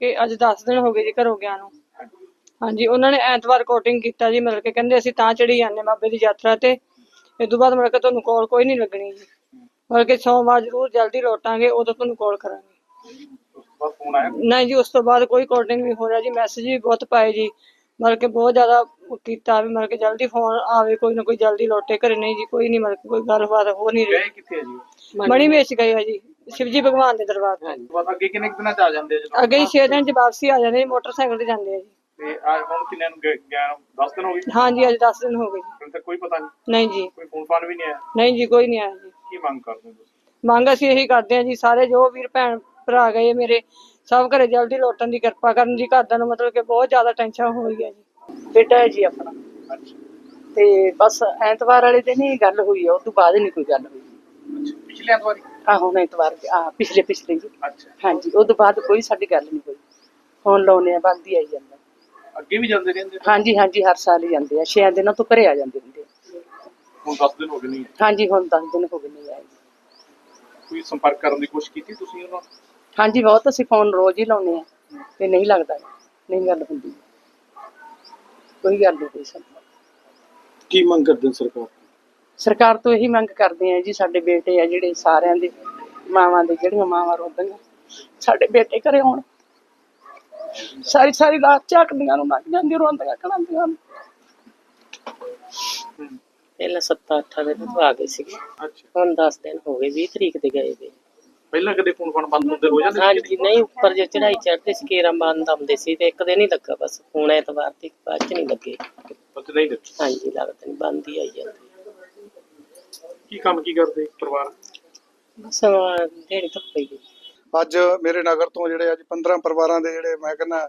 ਕਿ ਅੱਜ 10 ਦਿਨ ਹੋ ਗਏ ਜੀ ਘਰੋਂ ਗਿਆ ਨੂੰ। ਹਾਂਜੀ ਉਹਨਾਂ ਨੇ ਐਤਵਾਰ ਕੋਟਿੰਗ ਕੀਤਾ ਜੀ ਮਤਲਬ ਕਿ ਕਹਿੰਦੇ ਅਸੀਂ ਤਾਂ ਚੜੀ ਜਾਂਦੇ ਬਾਬੇ ਦੀ ਯਾਤਰਾ ਤੇ। ਇਹ ਤੋਂ ਬਾਅਦ ਮਤਲਬ ਕਿ ਤੁਹਾਨੂੰ ਕਾਲ ਕੋਈ ਨਹੀਂ ਲੱਗਣੀ ਜੀ। ਮਤਲਬ ਕਿ ਸੋਮਵਾਰ ਜ਼ਰੂਰ ਜਲਦੀ ਲੌਟਾਂਗੇ ਉਦੋਂ ਤੁਹਾਨੂੰ ਕਾਲ ਕਰਾਂਗੇ। ਨਹੀਂ ਜੀ ਉਸ ਤੋਂ ਬਾਅਦ ਕੋਈ ਕੋਟਿੰਗ ਨਹੀਂ ਹੋ ਰਿਹਾ ਜੀ ਮੈਸੇਜ ਵੀ ਬਹੁਤ ਪਾਏ ਜੀ। ਮਤਲਬ ਕਿ ਬਹੁਤ ਜ਼ਿਆਦਾ ਕੀਤਾ ਵੀ ਮਤਲਬ ਕਿ ਜਲਦੀ ਫੋਨ ਆਵੇ ਕੋਈ ਨਾ ਕੋਈ ਜਲਦੀ ਲੌਟੇ ਘਰੇ ਨਹੀਂ ਜੀ ਕੋਈ ਨਹੀਂ ਮਤਲਬ ਕੋਈ ਗੱਲਬਾਤ ਹੋ ਨਹੀਂ ਰਹੀ। ਕਿੱਥੇ ਜੀ? ਮਣੀ ਵੇਚ ਗਏ ਆ ਜੀ। ਸ਼ਿਵਜੀ ਭਗਵਾਨ ਦੇ ਦਰਬਾਰ ਤੇ। ਬਸ ਅੱਗੇ ਕਿੰਨੇ ਕੁ ਦਿਨਾਂ ਚ ਆ ਜਾਂਦੇ ਆ ਜਦੋਂ? ਅੱਗੇ ਹੀ 6 ਦਿਨ ਚ ਵਾਪਸੀ ਆ ਜਾਂਦੇ ਜੀ, ਮੋਟਰਸਾਈਕਲ ਤੇ ਜਾਂਦੇ ਆ ਜੀ। ਤੇ ਆ ਹੁਣ ਕਿੰਨੇ ਨੂੰ ਗਏ 10 ਦਿਨ ਹੋ ਗਏ? ਹਾਂਜੀ ਅੱਜ 10 ਦਿਨ ਹੋ ਗਏ। ਜੀ ਹੁਣ ਤੱਕ ਕੋਈ ਪਤਾ ਨਹੀਂ ਨਹੀਂ ਜੀ। ਕੋਈ ਫੋਨ ਫਾਨ ਵੀ ਨਹੀਂ ਆਇਆ? ਨਹੀਂ ਜੀ ਕੋਈ ਨਹੀਂ ਆਇਆ ਜੀ। ਕੀ ਮੰਗ ਕਰਦੇ ਹੋ ਤੁਸੀਂ? ਮੰਗ ਅਸੀਂ ਇਹੀ ਕਰਦੇ ਹਾਂ ਜੀ ਸਾਰੇ ਜੋ ਵੀਰ ਭੈਣ ਭਰਾ ਗਏ ਮੇਰੇ ਸਭ ਘਰੇ ਜਲਦੀ ਲੌਟਣ ਦੀ ਕਿਰਪਾ ਕਰਨ ਜੀ ਘਰਦਿਆਂ ਨੂੰ ਮਤਲਬ ਕਿ ਬਹੁਤ ਜ਼ਿਆਦਾ ਟੈਨਸ਼ਨ ਹੋ ਰਹੀ ਹੈ ਜੀ। ਬੇਟਾ ਹੈ ਜੀ ਆਪਣਾ। ਅੱਛਾ। ਤੇ ਬਸ ਐਤਵਾਰ ਵਾਲੇ ਦਿਨ ਹੀ ਗੱਲ ਹੋਈ ਆ ਉਸ ਤੋਂ ਬਾਅਦ ਨਹੀਂ ਕੋਈ ਗੱਲ ਹੋਈ। ਅੱਛਾ। ਪਿਛਲੇ ਐਤਵਾਰੀ ਆ ਹੁਣ ਐਤਵਾਰ ਆ ਪਿਛਲੇ ਪਿਛਲੇ ਜੀ। ਅੱਛਾ। ਹਾਂਜੀ ਉਸ ਤੋਂ ਬਾਅਦ ਕੋਈ ਸਾਡੀ ਗੱਲ ਨਹੀਂ ਹੋਈ। ਫੋਨ ਲਾਉਨੇ ਆ ਬੰਦ ਹੀ ਆਈ ਜਾਂਦਾ। ਅੱਗੇ ਵੀ ਜਾਂਦੇ ਰਹਿੰਦੇ? ਹਾਂਜੀ ਹਾਂਜੀ ਹਰ ਸਾਲ ਹੀ ਜਾਂਦੇ ਆ। ਛੇ ਦਿਨਾਂ ਤੋਂ ਘਰੇ ਆ ਜਾਂਦੇ ਹੁੰਦੇ ਆ। ਹੁਣ 10 ਦਿਨ ਹੋ ਗਏ ਨਹੀਂ। ਆਏ। ਹਾਂਜੀ ਹੁਣ 10 ਦਿਨ ਹੋ ਗਏ ਨਹੀਂ ਆਏ। ਕੋਈ ਸੰਪਰਕ ਕਰਨ ਦੀ ਕੋਸ਼ਿਸ਼ ਕੀਤੀ ਤੁਸੀਂ ਉਹਨਾਂ ਨਾਲ? ਹਾਂਜੀ ਬਹੁਤ ਅਸੀਂ ਫੋਨ ਰੋਜ਼ ਹੀ ਲਾਉਨੇ ਆ ਤੇ ਨਹੀਂ ਲੱਗਦਾ ਨਹੀਂ ਗੱਲ ਹੁੰਦੀ। ਕੋਈ ਗੱਲ ਨਹੀਂ ਹੋਈ ਸਾਨੂੰ ਕੀ ਮੰਗ ਕਰਦੇ ਸਰਕਾਰ? ਸਰਕਾਰ ਤੋਂ ਇਹੀ ਮੰਗ ਕਰਦੇ ਆ ਜੀ ਸਾਡੇ ਬੇਟੇ ਆ ਜਿਹੜੇ ਸਾਰਿਆਂ ਦੇ ਮਾਵਾਂ ਦੇ ਜਿਹੜੀਆਂ ਮਾਵਾਂ ਰੋਂਦੀਆਂ ਸਾਡੇ ਬੇਟੇ ਘਰੇ ਆਉਣ। ਸਾਰੀ ਸਾਰੀ ਰਾਤ ਝਾਕਦੀਆਂ ਨੂੰ ਲੱਗ ਜਾਂਦੀ ਰੋਂਦੀਆਂ ਕਣਾਂਦੀਆਂ ਪਹਿਲਾਂ 7-8 ਦਿਨ ਤੋਂ ਆ ਗਏ ਸੀਗੇ। ਅੱਛਾ। ਹੁਣ 10 ਦਿਨ ਹੋ ਗਏ 20 ਤਰੀਕ ਦੇ ਗਏ ਵੇ। ਪਹਿਲਾਂ ਕਦੇ ਫੋਨ ਫਾਨ ਬੰਦ ਹੁੰਦੇ ਹੋ ਜਾਂਦੇ ਸੀ? ਹਾਂਜੀ ਨਹੀਂ ਉੱਪਰ ਜੇ ਚੜਾਈ ਚੜਦੇ ਸੀ ਕੇਰਾਂ ਬੰਦ ਆਉਂਦੇ ਸੀ ਤੇ ਇੱਕ ਦਿਨ ਹੀ ਲੱਗਾ ਬਸ। ਹੁਣ ਐਤਵਾਰ ਤੇ ਬਾਅਦ ਚ ਨਹੀਂ ਲੱਗੇ। ਪਤਾ ਨਹੀਂ ਲੱਗੇ। ਹਾਂਜੀ ਲੱਗਦਾ ਨਹੀਂ ਬੰਦ ਹੀ ਆਈ ਜਾਂਦੀ। ਕੀ ਕੰਮ ਕੀ ਕਰਦੇ ਪਰਿਵਾਰ? ਬਸ ਢੇੜੀ ਤੱਕ ਪਈ ਗਈ ਅੱਜ ਮੇਰੇ ਨਗਰ ਤੋਂ ਜਿਹੜੇ ਅੱਜ 15 ਪਰਿਵਾਰਾਂ ਦੇ ਜਿਹੜੇ ਮੈਂ ਕਹਿੰਦਾ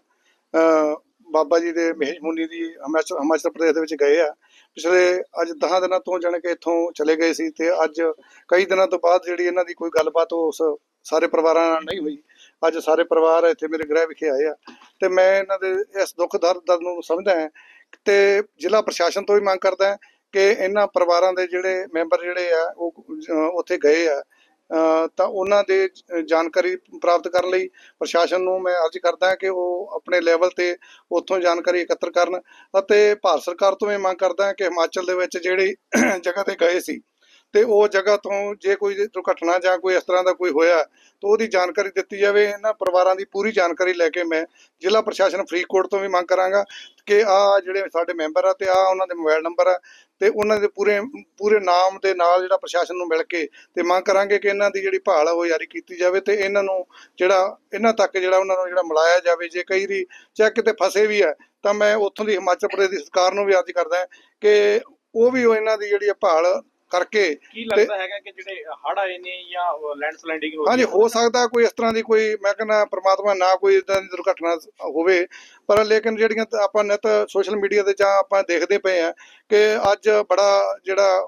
ਬਾਬਾ ਜੀ ਦੇ ਮਹੇਸ਼ ਮੁਨੀ ਦੀ ਹਿਮਾਚਲ ਹਿਮਾਚਲ ਪ੍ਰਦੇਸ਼ ਦੇ ਵਿੱਚ ਗਏ ਆ। ਪਿਛਲੇ ਅੱਜ 10 ਦਿਨਾਂ ਤੋਂ ਜਾਣੀ ਕਿ ਇੱਥੋਂ ਚਲੇ ਗਏ ਸੀ ਤੇ ਅੱਜ ਕਈ ਦਿਨਾਂ ਤੋਂ ਬਾਅਦ ਜਿਹੜੀ ਇਹਨਾਂ ਦੀ ਕੋਈ ਗੱਲਬਾਤ ਉਸ ਸਾਰੇ ਪਰਿਵਾਰਾਂ ਨਾਲ ਨਹੀਂ ਹੋਈ। ਅੱਜ ਸਾਰੇ ਪਰਿਵਾਰ ਇੱਥੇ ਮੇਰੇ ਗ੍ਰਹਿ ਵਿਖੇ ਆਏ ਆ ਤੇ ਮੈਂ ਇਹਨਾਂ ਦੇ ਇਸ ਦੁੱਖ ਦਰਦ ਦਰਦ ਨੂੰ ਸਮਝਦਾ ਹਾਂ ਤੇ ਜ਼ਿਲ੍ਹਾ ਪ੍ਰਸ਼ਾਸਨ ਤੋਂ ਵੀ ਮੰਗ ਕਰਦਾ ਹਾਂ ਕਿ ਇਹਨਾਂ ਪਰਿਵਾਰਾਂ ਦੇ ਜਿਹੜੇ ਮੈਂਬਰ ਜਿਹੜੇ ਆ, ਉਹ ਉੱਥੇ ਗਏ ਆ। ਤਾਂ ਉਹਨਾਂ ਦੇ ਜਾਣਕਾਰੀ ਪ੍ਰਾਪਤ ਕਰਨ ਲਈ ਪ੍ਰਸ਼ਾਸਨ ਨੂੰ ਮੈਂ ਅਰਜ਼ ਕਰਦਾ ਕਿ ਉਹ ਆਪਣੇ ਲੈਵਲ ਤੇ ਉੱਥੋਂ ਜਾਣਕਾਰੀ ਇਕੱਤਰ ਕਰਨ ਅਤੇ ਭਾਰਤ ਸਰਕਾਰ ਤੋਂ ਇਹ ਮੰਗ ਕਰਦਾ ਕਿ ਹਿਮਾਚਲ ਦੇ ਵਿੱਚ ਜਿਹੜੀ ਜਗ੍ਹਾ ਤੇ ਗਏ ਸੀ ਤੇ ਉਹ ਜਗ੍ਹਾ ਤੋਂ ਜੇ ਕੋਈ ਦੁਰਘਟਨਾ ਜਾਂ ਕੋਈ ਇਸ ਤਰ੍ਹਾਂ ਦਾ ਕੋਈ ਹੋਇਆ, ਤਾਂ ਉਹਦੀ ਜਾਣਕਾਰੀ ਦਿੱਤੀ ਜਾਵੇ। ਇਹਨਾਂ ਪਰਿਵਾਰਾਂ ਦੀ ਪੂਰੀ ਜਾਣਕਾਰੀ ਲੈ ਕੇ ਮੈਂ ਜ਼ਿਲ੍ਹਾ ਪ੍ਰਸ਼ਾਸਨ ਫਰੀਦਕੋਟ ਤੋਂ ਵੀ ਮੰਗ ਕਰਾਂਗਾ ਕਿ ਆ ਜਿਹੜੇ ਸਾਡੇ ਮੈਂਬਰ ਆ ਤੇ ਆ ਉਹਨਾਂ ਦੇ ਮੋਬਾਈਲ ਨੰਬਰ ਆ ਤੇ ਉਹਨਾਂ ਦੇ ਪੂਰੇ ਪੂਰੇ ਨਾਮ ਦੇ ਨਾਲ ਜਿਹੜਾ ਪ੍ਰਸ਼ਾਸਨ ਨੂੰ ਮਿਲ ਕੇ ਤੇ ਮੰਗ ਕਰਾਂਗੇ ਕਿ ਇਹਨਾਂ ਦੀ ਜਿਹੜੀ ਭਾਲ ਆ ਉਹ ਜਾਰੀ ਕੀਤੀ ਜਾਵੇ ਤੇ ਇਹਨਾਂ ਨੂੰ ਜਿਹੜਾ, ਇਹਨਾਂ ਤੱਕ ਜਿਹੜਾ ਉਹਨਾਂ ਨੂੰ ਜਿਹੜਾ ਮਿਲਾਇਆ ਜਾਵੇ। ਜੇ ਕਈ ਦੀ ਚਾਹੇ ਕਿਤੇ ਫਸੇ ਵੀ ਹੈ ਤਾਂ ਮੈਂ ਉੱਥੋਂ ਦੀ ਹਿਮਾਚਲ ਪ੍ਰਦੇਸ਼ ਦੀ ਸਰਕਾਰ ਨੂੰ ਵੀ ਅਰਜ਼ ਕਰਦਾ ਕਿ ਉਹ ਵੀ ਇਹਨਾਂ ਦੀ ਜਿਹੜੀ ਆ ਭਾਲ ਕਰਕੇ ਕੀ ਲੱਗਦਾ ਹੈਗਾ ਕਿ ਜਿਹੜੇ ਹੜ ਆਏ ਨੇ ਜਾਂ ਲੈਂਡਸਲਾਈਡਿੰਗ ਹੋ ਹਾਂਜੀ ਹੋ? ਸਕਦਾ ਕੋਈ ਇਸ ਤਰ੍ਹਾਂ ਦੀ ਕੋਈ ਮੈਂ ਕਹਿੰਦਾ ਪ੍ਰਮਾਤਮਾ ਨਾ ਕੋਈ ਇਦਾਂ ਦੀ ਦੁਰਘਟਨਾ ਹੋਵੇ ਪਰ ਲੇਕਿਨ ਜਿਹੜੀਆਂ ਆਪਾਂ ਨਿਤ ਸੋਸ਼ਲ ਮੀਡੀਆ ਤੇ ਜਾਂ ਆਪਾਂ ਦੇਖਦੇ ਪਏ ਆ ਕਿ ਅੱਜ ਬੜਾ ਜਿਹੜਾ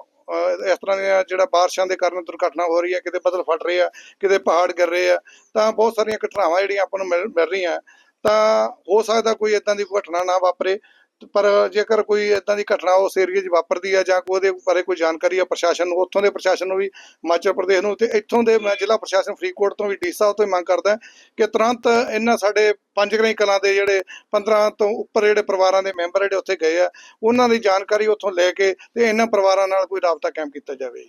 ਇਸ ਤਰ੍ਹਾਂ ਦੀਆਂ ਜਿਹੜਾ ਬਾਰਿਸ਼ਾਂ ਦੇ ਕਾਰਨ ਦੁਰਘਟਨਾ ਹੋ ਰਹੀ ਹੈ ਕਿਤੇ ਬੱਦਲ ਫਟ ਰਹੇ ਆ ਕਿਤੇ ਪਹਾੜ ਗਿਰ ਰਹੇ ਆ ਤਾਂ ਬਹੁਤ ਸਾਰੀਆਂ ਘਟਨਾਵਾਂ ਜਿਹੜੀਆਂ ਆਪਾਂ ਨੂੰ ਮਿਲ ਮਿਲ ਰਹੀਆਂ। ਤਾਂ ਹੋ ਸਕਦਾ ਕੋਈ ਇਦਾਂ ਦੀ ਘਟਨਾ ਨਾ ਵਾਪਰੇ ਪਰ ਜੇਕਰ ਕੋਈ ਇਦਾਂ ਦੀ ਘਟਨਾ ਉਸ ਏਰੀਏ 'ਚ ਵਾਪਰਦੀ ਹੈ ਜਾਂ ਕੋਈ ਉਹਦੇ ਬਾਰੇ ਕੋਈ ਜਾਣਕਾਰੀ ਹੈ ਪ੍ਰਸ਼ਾਸਨ ਨੂੰ, ਉੱਥੋਂ ਦੇ ਪ੍ਰਸ਼ਾਸਨ ਨੂੰ ਵੀ, ਹਿਮਾਚਲ ਪ੍ਰਦੇਸ਼ ਨੂੰ, ਤੇ ਇੱਥੋਂ ਦੇ ਮੈਂ ਜ਼ਿਲ੍ਹਾ ਪ੍ਰਸ਼ਾਸਨ ਫਰੀਦਕੋਟ ਤੋਂ ਵੀ ਡੀ ਸਾਹਿਬ ਤੋਂ ਵੀ ਮੰਗ ਕਰਦਾ ਕਿ ਤੁਰੰਤ ਇਹਨਾਂ ਸਾਡੇ ਪੰਜ ਪੰਜਗਰਾਈ ਕਲਾਂ ਦੇ ਜਿਹੜੇ 15 ਤੋਂ ਉੱਪਰ ਜਿਹੜੇ ਪਰਿਵਾਰਾਂ ਦੇ ਮੈਂਬਰ ਜਿਹੜੇ ਉੱਥੇ ਗਏ ਆ, ਉਹਨਾਂ ਦੀ ਜਾਣਕਾਰੀ ਉੱਥੋਂ ਲੈ ਕੇ ਤੇ ਇਹਨਾਂ ਪਰਿਵਾਰਾਂ ਨਾਲ ਕੋਈ ਰਾਬਤਾ ਕਾਇਮ ਕੀਤਾ ਜਾਵੇ।